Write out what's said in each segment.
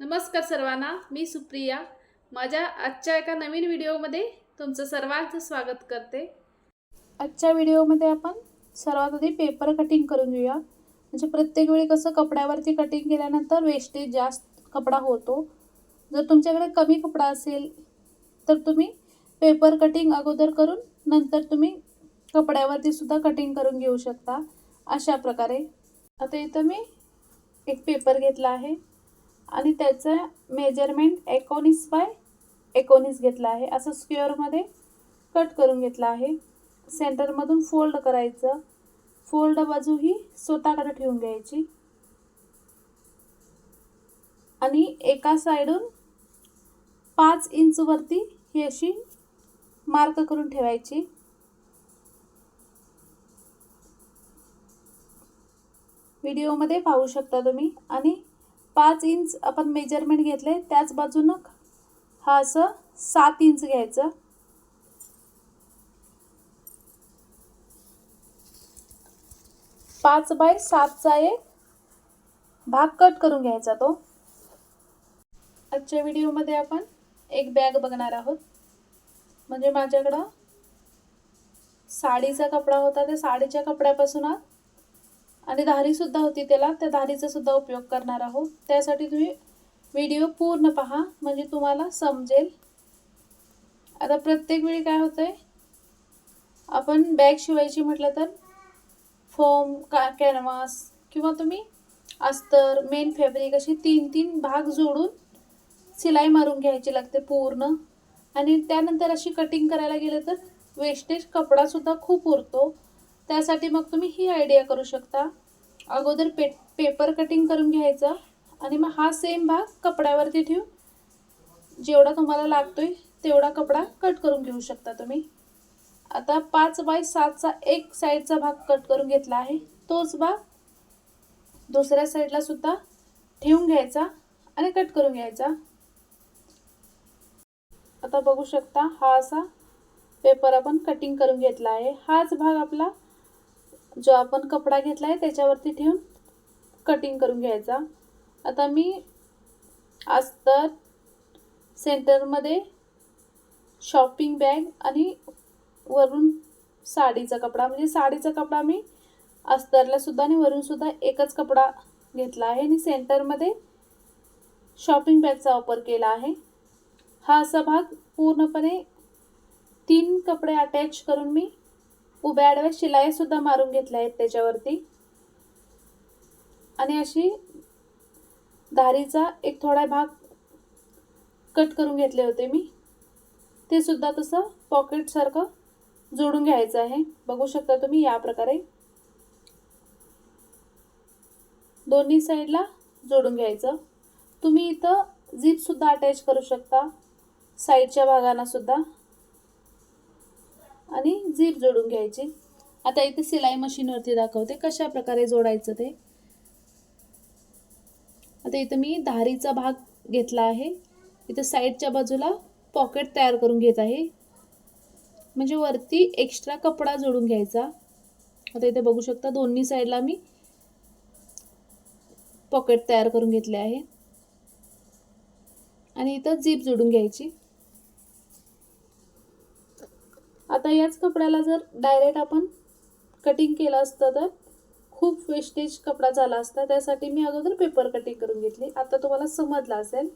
नमस्कार सर्वांना मी सुप्रिया. माझ्या आजच्या एका नवीन व्हिडिओमध्ये तुमचं सर्वांचं स्वागत करते. आजच्या व्हिडिओमध्ये आपण सर्वात आधी पेपर कटिंग करून घेऊया. म्हणजे प्रत्येक वेळी कसं कपड्यावरती कटिंग केल्यानंतर वेस्टेज जास्त कपडा होतो. जर तुमच्याकडे कमी कपडा असेल तर तुम्ही पेपर कटिंग अगोदर करून नंतर तुम्ही कपड्यावरती सुद्धा कटिंग करून घेऊ शकता. अशा प्रकारे. आता इथं मी एक पेपर घेतला आहे. आणि त्याचं मेजरमेंट एकोणीस बाय एकोणीस घेतला आहे. असं स्क्वेअरमध्ये कट करून घेतला आहे. सेंटरमधून फोल्ड करायचं. फोल्ड बाजू ही स्वतःकडे ठेवून घ्यायची. आणि एका साईडून पाच इंचवरती ही अशी मार्क करून ठेवायची. व्हिडिओमध्ये पाहू शकता तुम्ही. आणि पाच इंच आपण मेजरमेंट घेतले त्याच बाजूनं हा असं सात इंच घ्यायचं. पाच बाय सातचा एक भाग कट करून घ्यायचा तो. आजच्या व्हिडिओमध्ये आपण एक बॅग बघणार आहोत. म्हणजे माझ्याकडं साडीचा कपडा होता त्या साडीच्या कपड्यापासून आणि धारीसुद्धा होती त्याला. त्या धारीचा सुद्धा उपयोग करणार आहोत. त्यासाठी तुम्ही व्हिडिओ पूर्ण पहा. म्हणजे तुम्हाला समजेल. आता प्रत्येक वेळी काय होतंय? आपण बॅग शिवायची म्हटलं तर फोम का कॅनव्हास किंवा तुम्ही अस्तर मेन फॅब्रिक अशी तीन तीन भाग जोडून शिलाई मारून घ्यायची लागते पूर्ण. आणि त्यानंतर अशी कटिंग करायला गेलं तर वेस्टेज कपडासुद्धा खूप उरतो. त्यासाठी मग तुम्ही ही आयडिया करू शकता. अगोदर पे पेपर कटिंग करून घ्यायचा आणि मग हा सेम भाग कपड्यावरती ठेवून जेवढा तुम्हाला लागतो आहे तेवढा कपडा कट करून घेऊ शकता तुम्ही. आता पाच बाय सातचा एक साईडचा भाग कट करून घेतला आहे. तोच भाग दुसऱ्या साईडला सुद्धा ठेवून घ्यायचा आणि कट करून घ्यायचा. आता बघू शकता हा असा पेपर आपण कटिंग करून घेतला आहे. हाच भाग आपला जो आपण कपडा घेतला आहे त्याच्यावरती ठेवून कटिंग करून घ्यायचा. आता मी अस्तर सेंटरमध्ये शॉपिंग बॅग आणि वरून साडीचा कपडा म्हणजे साडीचा कपडा मी अस्तरला सुद्धा आणि वरूनसुद्धा एकच कपडा घेतला आहे आणि सेंटरमध्ये शॉपिंग बॅगचा वापर केला आहे. हा असा भाग पूर्णपणे तीन कपडे अटॅच करून मी उभ्या आडव्या शिलाई सुद्धा मारून घेतल्या आहेत त्याच्यावरती. आणि अशी धारीचा एक थोडा भाग कट करून घेतले होते मी. ते सुद्धा तसं पॉकेटसारखं जोडून घ्यायचं आहे. बघू शकता तुम्ही या प्रकारे. दोन्ही साईडला जोडून घ्यायचं. तुम्ही इथं झिपसुद्धा अटॅच करू शकता. साईडच्या भागांना सुद्धा. आणि झीप जोडून घ्यायची. आता इथे सिलाई मशीनवरती दाखवते कशा प्रकारे जोडायचं ते. आता इथं मी धारीचा भाग घेतला आहे. इथं साईडच्या बाजूला पॉकेट तयार करून घेत आहे. म्हणजे वरती एक्स्ट्रा कपडा जोडून घ्यायचा. आता इथे बघू शकता दोन्ही साईडला मी पॉकेट तयार करून घेतले आहे. आणि इथं जीप जोडून घ्यायची. आता याच कपड्याला जर डायरेक्ट आपण कटिंग केलं असतं तर खूप वेस्टेज कपडा झाला असता. त्यासाठी मी अगोदर पेपर कटिंग करून घेतली. आता तुम्हाला समजलं असेल.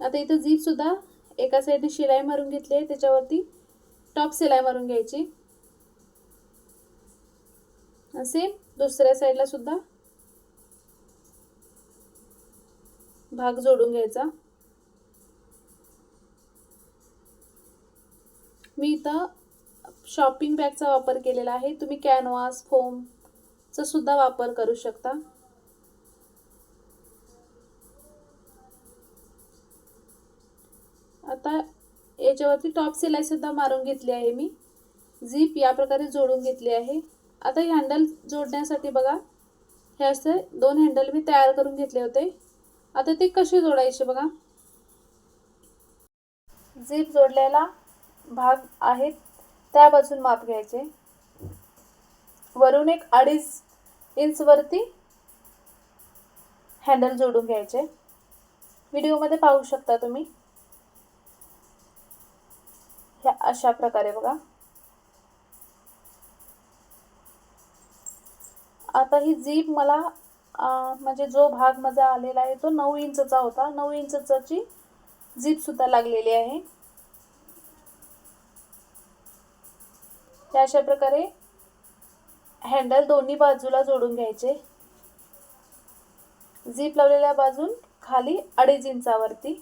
आता इथं जीपसुद्धा एका साईडने शिलाई मारून घेतली आहे. त्याच्यावरती टॉप शिलाई मारून घ्यायची. असे दुसऱ्या साईडला सुद्धा भाग जोडून घ्यायचा. मी इथं शॉपिंग बॅगचा वापर केलेला आहे. तुम्ही कॅनव्हास फोमचा सुद्धा वापर करू शकता. आता याच्यावरती टॉप सिलाई सुद्धा मारून घेतली आहे मी. झीप या प्रकारे जोडून घेतली आहे. आता हे हँडल जोडण्यासाठी बघा. हे असे दोन हँडल मी तयार करून घेतले होते. आता ते कसे जोडायचे बघा. झीप जोडलेला भाग आहेत त्या बाजून माप घ्यायचे. वरून एक अडीच इंचवरती हँडल जोडून घ्यायचे. व्हिडिओमध्ये पाहू शकता तुम्ही. ह्या अशा प्रकारे बघा. आता ही जीप मला म्हणजे जो भाग माझा आलेला आहे तो नऊ इंचचा होता. नऊ इंचची जीप सुद्धा लागलेली आहे. त्या अशा प्रकारे हँडल दोन्ही बाजूला जोडून घ्यायचे. झीप लावलेल्या बाजून खाली अडीच इंचावरती.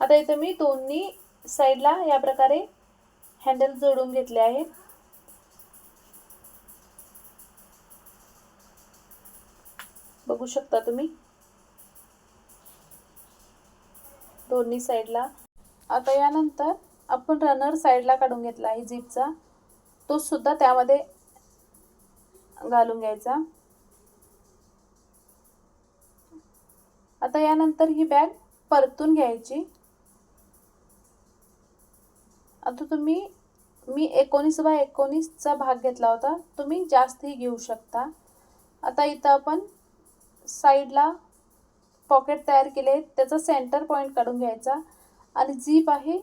आता इथं मी दोन्ही साईडला या प्रकारे हँडल जोडून घेतले आहेत. बघू शकता तुम्ही. दोन्ही साईडला आता यानंतर आपण रनर साईडला काढून घेतला आहे जीपचा तो सुद्धा त्यामध्ये घालून घ्यायचा. आता यानंतर ही बॅग परतून घ्यायची. आता तुम्ही मी एकोणीस बाय एकोणीसचा भाग घेतला होता. तुम्ही जास्तही घेऊ शकता. आता इथं आपण साईडला पॉकेट तयार केले. त्याचा सेंटर पॉईंट काढून घ्यायचा. आणि जीप आहे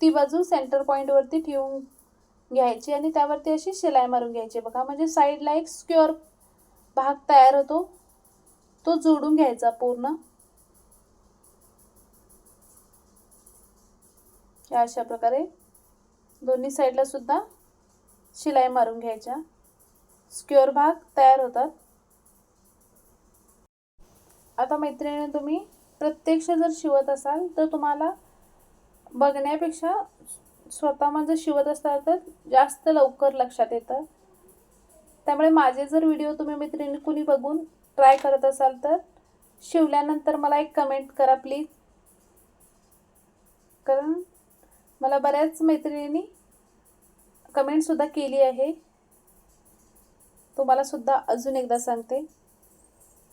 ती बाजू सेंटर पॉईंटवरती ठेवून घ्यायची आणि त्यावरती अशी शिलाई मारून घ्यायची. बघा म्हणजे साईडला एक स्क्युअर भाग तयार होतो. तो जोडून घ्यायचा पूर्ण. अशा प्रकारे दोन्ही साईडला सुद्धा शिलाई मारून घ्यायच्या. स्क्युअर भाग तयार होतात. आता मैत्रिणी तुम्ही प्रत्यक्ष जर शिवत असाल तर तुम्हाला बघण्यापेक्षा स्वतः माझं शिवत असाल तर जास्त लवकर लक्षात येतं. त्यामुळे माझे जर व्हिडिओ तुम्ही मैत्रिणी कुणी बघून ट्राय करत असाल तर शिवल्यानंतर मला एक कमेंट करा प्लीज. कारण मला बऱ्याच मैत्रिणींनी कमेंटसुद्धा केली आहे. तुम्हाला सुद्धा अजून एकदा सांगते.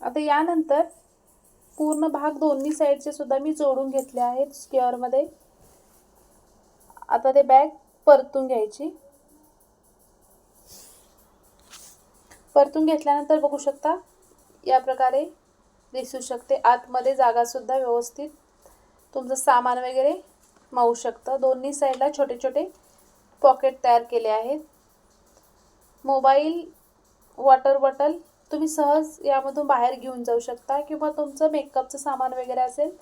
आता यानंतर पूर्ण भाग दोन्ही साईडचे सुद्धा मी जोडून घेतले आहेत स्क्युअरमध्ये आता ते बॅग परतून घ्यायची. परतून घेतल्यानंतर बघू शकता या प्रकारे दिसू शकते. आतमध्ये जागासुद्धा व्यवस्थित. तुमचं सामान वगैरे मावू शकतं. दोन्ही साईडला छोटे छोटे पॉकेट तयार केले आहेत. मोबाईल वॉटर बॉटल तुम्ही सहज यामधून बाहेर घेऊन जाऊ शकता किंवा तुमचं मेकअपचं सामान वगैरे असेल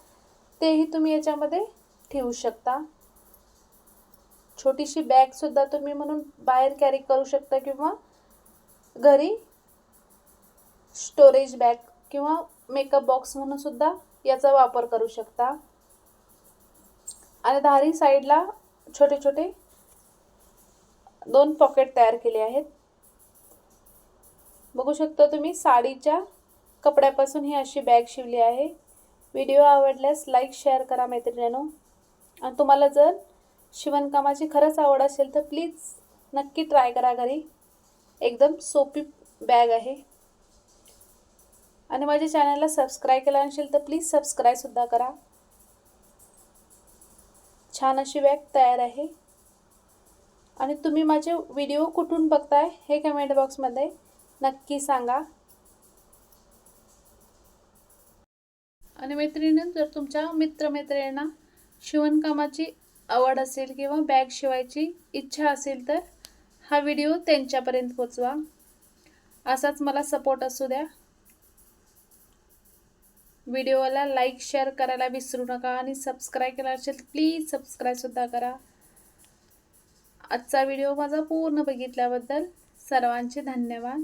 तेही तुम्ही याच्यामध्ये ठेवू शकता. छोटीशी बॅगसुद्धा तुम्ही म्हणून बाहेर कॅरी करू शकता किंवा घरी स्टोरेज बॅग किंवा मेकअप बॉक्स म्हणून सुद्धा याचा वापर करू शकता. आणि धारी साईडला छोटे छोटे दोन पॉकेट तयार केले आहेत. बघू शकता तुम्ही साडीच्या कपड्यापासून ही अशी बॅग शिवली आहे. व्हिडिओ आवडल्यास लाईक शेअर करा मैत्रिणीनो. आणि तुम्हाला जर शिवणकामाची खरंच आवड असेल तर प्लीज नक्की ट्राय करा घरी. एकदम सोपी बॅग आहे. आणि माझ्या चॅनलला सबस्क्राईब केला नसेल तर प्लीज सबस्क्राईबसुद्धा करा. छान अशी बॅग तयार आहे. आणि तुम्ही माझे व्हिडिओ कुठून बघताय हे कमेंट बॉक्समध्ये नक्की सांगा. आणि मैत्रिणी जर तुमच्या मित्रमैत्रिणींना शिवणकामाची आवड असेल किंवा बॅग शिवायची इच्छा असेल तर हा व्हिडिओ त्यांच्यापर्यंत पोचवा. असाच मला सपोर्ट असू द्या. व्हिडिओला लाईक शेअर करायला विसरू नका आणि सबस्क्राईब केला असेल प्लीज सबस्क्राईबसुद्धा करा. आजचा व्हिडिओ माझा पूर्ण बघितल्याबद्दल सर्वांचे धन्यवाद.